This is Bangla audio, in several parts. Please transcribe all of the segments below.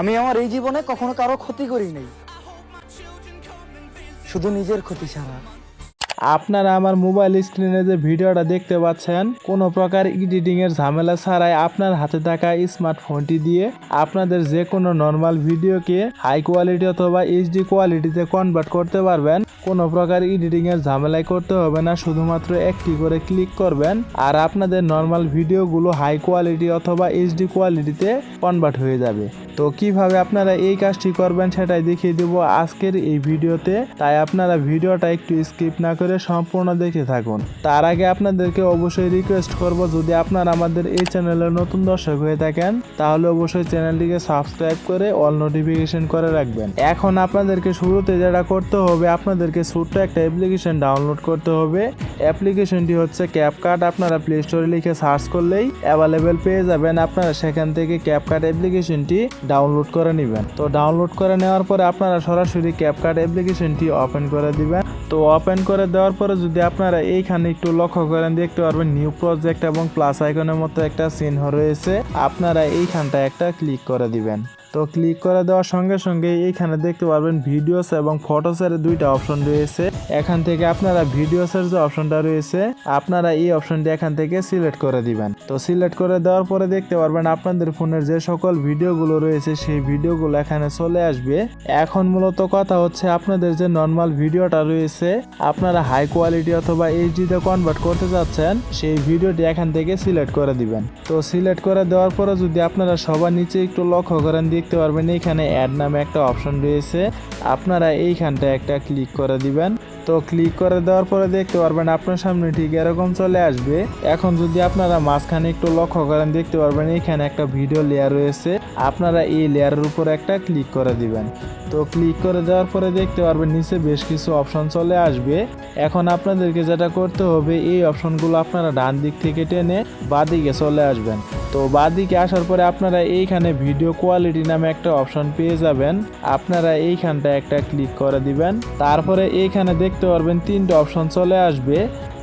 আমি আমার এই জীবনে কখনো কারও ক্ষতি করি নাই। শুধু নিজের ক্ষতি ছাড়া। আপনারা আমার মোবাইল স্ক্রিনে যে ভিডিওটা দেখতে পাচ্ছেন, কোনো প্রকার এডিটিং এর ঝামেলা ছাড়াই আপনার হাতে থাকা স্মার্টফোনটি দিয়ে আপনাদের যে কোনো নর্মাল ভিডিওকে হাই কোয়ালিটি অথবা এইচডি কোয়ালিটিতে কনভার্ট করতে পারবেন। কোনো প্রকার এডিটিং এর ঝামেলাই করতে হবে না, শুধুমাত্র একটি করে ক্লিক করবেন আর আপনাদের নর্মাল ভিডিওগুলো হাই কোয়ালিটি অথবা এইচডি কোয়ালিটিতে কনভার্ট হয়ে যাবে। তো কীভাবে আপনারা এই কাজটি করবেন সেটাই দেখিয়ে দেবো আজকের এই ভিডিওতে। তাই আপনারা ভিডিওটা একটু স্কিপ না করে সম্পূর্ণ দেখে থাকুন। তার আগে আপনাদেরকে অবশ্যই রিকোয়েস্ট করব, যদি আপনারা আমাদের এই চ্যানেলের নতুন দর্শক হয়ে থাকেন, তাহলে অবশ্যই চ্যানেলটিকে সাবস্ক্রাইব করে অল নোটিফিকেশন করে রাখবেন। এখন আপনাদেরকে শুরুতে যেটা করতে হবে, আপনাদেরকে ছোট্ট একটা অ্যাপ্লিকেশন ডাউনলোড করতে হবে। অ্যাপ্লিকেশনটি হচ্ছে ক্যাপকাট আপনারা প্লে স্টোরে লিখে সার্চ করলেই অ্যাভেলেবেল পেয়ে যাবেন। আপনারা সেখান থেকে ক্যাপকাট অ্যাপ্লিকেশনটি ডাউনলোড করে নেবেন। তো ডাউনলোড করে নেওয়ার পরে আপনারা সরাসরি ক্যাপকাট অ্যাপ্লিকেশনটি ওপেন করে দিবেন। তো ওপেন করে দেওয়ার পরে যদি আপনারা এইখানে একটু লক্ষ্য করেন, দেখতে পারবেন নিউ প্রজেক্ট এবং প্লাস আইকনের মতো একটা চিহ্ন রয়েছে। আপনারা এইখানটা একটা ক্লিক করে দিবেন। তো ক্লিক করে দেওয়ার সঙ্গে সঙ্গে এইখানে দেখতে পারবেন ভিডিওস এবং ফটোসের দুইটা অপশন রয়েছে। এখান থেকে আপনারা ভিডিওসের যে অপশনটা রয়েছে, আপনারা এই অপশনটি এখান থেকে সিলেক্ট করে দিবেন। তো সিলেক্ট করে দেওয়ার পরে দেখতে পারবেন আপনাদের ফোনের যে সকল ভিডিওগুলো রয়েছে, সেই ভিডিওগুলো এখানে চলে আসবে। এখন মূলত কথা হচ্ছে আপনাদের যে নর্মাল ভিডিওটা রয়েছে, আপনারা হাই কোয়ালিটি অথবা এইচডিতে কনভার্ট করতে চাচ্ছেন, সেই ভিডিওটি এখান থেকে সিলেক্ট করে দিবেন। তো সিলেক্ট করে দেওয়ার পরে যদি আপনারা সবার নিচে একটু লক্ষ্য করেন দেখতে পারবেন এইখানে অ্যাড নামে একটা অপশন রয়েছে। আপনারা এইখানটা একটা ক্লিক করে দিবেন। তো ক্লিক করে দেওয়ার পরে দেখতে পারবেন, আপনার সামনে ঠিক এরকম চলে আসবে। এখন যদি আপনারা মাঝখানে একটু লক্ষ্য করেন, দেখতে পারবেন এখানে একটা ভিডিও লেয়ার রয়েছে। আপনারা এই লেয়ারের উপর একটা ক্লিক করে দিবেন। তো ক্লিক করে দেওয়ার পরে দেখতে পারবেন, নিচে বেশ কিছু অপশন চলে আসবে। এখন আপনাদেরকে যেটা করতে হবে, এই অপশনগুলো আপনারা ডান দিক থেকে টেনে বাঁ দিকে চলে আসবেন। তো বাদিকে আসার পরে আপনারা এইখানে ভিডিও কোয়ালিটি নামে একটা অপশন পেয়ে যাবেন। আপনারা এইখানটা একটা ক্লিক করে দিবেন। তারপরে এইখানে দেখতে পারবেন তিনটে অপশন চলে আসবে।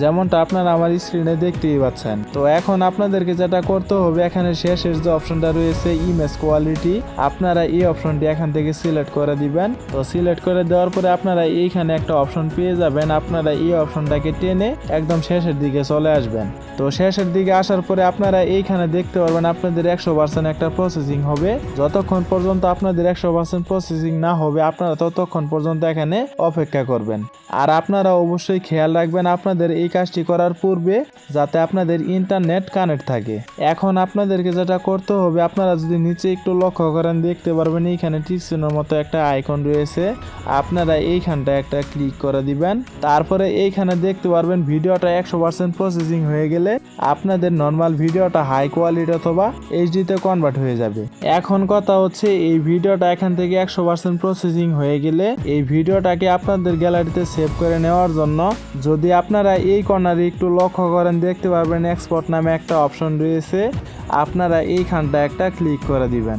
যেমনটা আপনারা আমার স্ক্রিনে দেখতেই পাচ্ছেন। তো এখন আপনাদেরকে যেটা করতে হবে, এখানে শেষের যে অপশনটা রয়েছে ইমেজ কোয়ালিটি আপনারা এই অপশনটি এখান থেকে সিলেক্ট করে দিবেন। তো সিলেক্ট করে দেওয়ার পরে আপনারা এইখানে একটা অপশন পেয়ে যাবেন। আপনারা এই অপশনটাকে টেনে একদম শেষের দিকে চলে আসবেন। তো শেষের দিকে আসার পরে আপনারা এইখানে দেখতে পারবেন, আপনাদের একশো পার্সেন্ট একটা প্রসেসিং হবে। যতক্ষণ পর্যন্ত আপনাদের একশো পার্সেন্ট প্রসেসিং না হবে, আপনারা ততক্ষণ পর্যন্ত এখানে অপেক্ষা করবেন। আর আপনারা অবশ্যই খেয়াল রাখবেন, আপনাদের এই কাজটি করার পূর্বে যাতে আপনাদের ইন্টারনেট কানেক্ট থাকে। এখন আপনাদেরকে যেটা করতে হবে, আপনারা যদি নিচে একটু লক্ষ্য করেন, দেখতে পারবেন এইখানে টিকসিনের মতো একটা আইকন রয়েছে। আপনারা এইখানটা একটা ক্লিক করে দিবেন। তারপরে এইখানে দেখতে পারবেন ভিডিওটা একশো পার্সেন্ট প্রসেসিং হয়ে গেলে আপনাদের নর্মাল ভিডিওটা হাই কোয়ালিটি অথবা এইচডিতে কনভার্ট হয়ে যাবে। এখন কথা হচ্ছে, এই ভিডিওটা এখান থেকে একশো পার্সেন্ট প্রসেসিং হয়ে গেলে এই ভিডিওটাকে আপনাদের গ্যালারিতে সেভ করে নেওয়ার জন্য যদি আপনারা এই কর্নারে একটু লক্ষ্য করেন, দেখতে পারবেন এক্সপোর্ট নামে একটা অপশন রয়েছে। আপনারা এইখানটা একটা ক্লিক করে দিবেন।